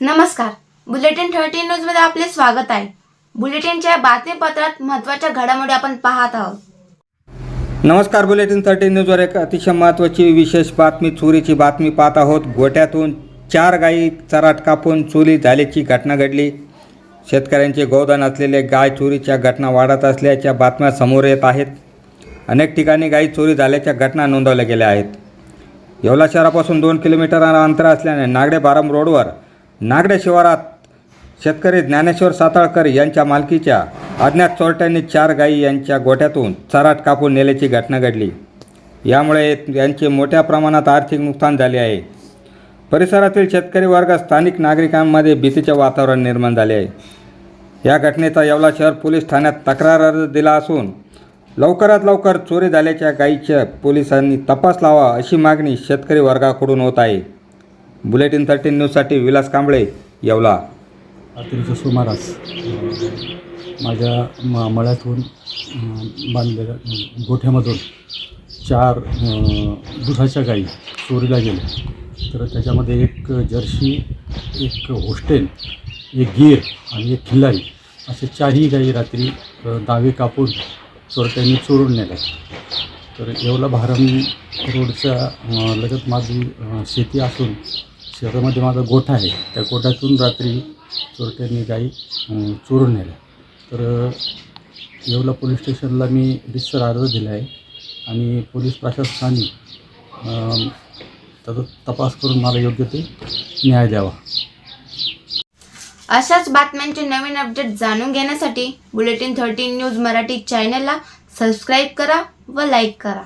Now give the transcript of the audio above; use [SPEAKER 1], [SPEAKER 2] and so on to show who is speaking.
[SPEAKER 1] नमस्कार. Bulletin thirty न्यूजमध्ये आपले स्वागत आहे. बुलेटिनच्या बातमीपत्रात महत्त्वाच्या घडामोडी आपण पाहत आहोत.
[SPEAKER 2] नमस्कार बुलेटिन थर्टी न्यूजवर एक अतिशय महत्त्वाची विशेष बातमी चोरीची बातमी पाहत आहोत. गोट्यातून चार गायी चराट कापून चोरी झाल्याची घटना घडली. शेतकऱ्यांचे गोदान असलेले गाय चोरीच्या घटना वाढत असल्याच्या बातम्या समोर येत आहेत. अनेक ठिकाणी गायी चोरी झाल्याच्या घटना नोंदवल्या गेल्या आहेत. येवला शहरापासून दोन किलोमीटर अंतर असल्याने नागडे बारम रोडवर नागडे शिवारात शेतकरी ज्ञानेश्वर साताळकर यांच्या मालकीच्या अज्ञात चोरट्यांनी चार गायी यांच्या गोठ्यातून चराट कापून नेल्याची घटना घडली. यामुळे यांचे मोठ्या प्रमाणात आर्थिक नुकसान झाले आहे. परिसरातील शेतकरी वर्ग स्थानिक नागरिकांमध्ये भीतीचे वातावरण निर्माण झाले आहे. या घटनेचा येवला शहर पोलीस ठाण्यात तक्रार अर्ज दिला असून लवकरात लवकर चोरी झाल्याच्या गायीच्या पोलिसांनी तपास लावा अशी मागणी शेतकरी वर्गाकडून होत आहे. बुलेटिन थर्टीन न्यूजसाठी विलास कांबळे येवला.
[SPEAKER 3] रात्रीच्या सुमारास माझ्या म मळ्यातून बांधलेल्या गोठ्यामधून चार दुधाच्या गायी चोरीला गेल्या. तर त्याच्यामध्ये एक जर्सी एक होस्टेल एक गीर आणि एक खिल्लारी असे चारही गायी रात्री दावे कापून चोरट्यांनी चोरून नेल्या. तर येवला भारम रोडच्या लगत माझी शेती असून शहरामध्ये माझा गोठा आहे. त्या गोठ्यातून रात्री चोरट्यांनी गाई चोरून नेल्या. तर येवला पोलीस स्टेशनला मी रितसर अर्ज दिला आहे आणि पोलीस प्रशासनाने त्याचा तपास करून मला योग्य ते न्याय द्यावा.
[SPEAKER 1] अशाच बातम्यांचे नवीन अपडेट जाणून घेण्यासाठी बुलेटिन थर्टीन न्यूज मराठी चॅनलला सबस्क्राईब करा. व लाईक करा.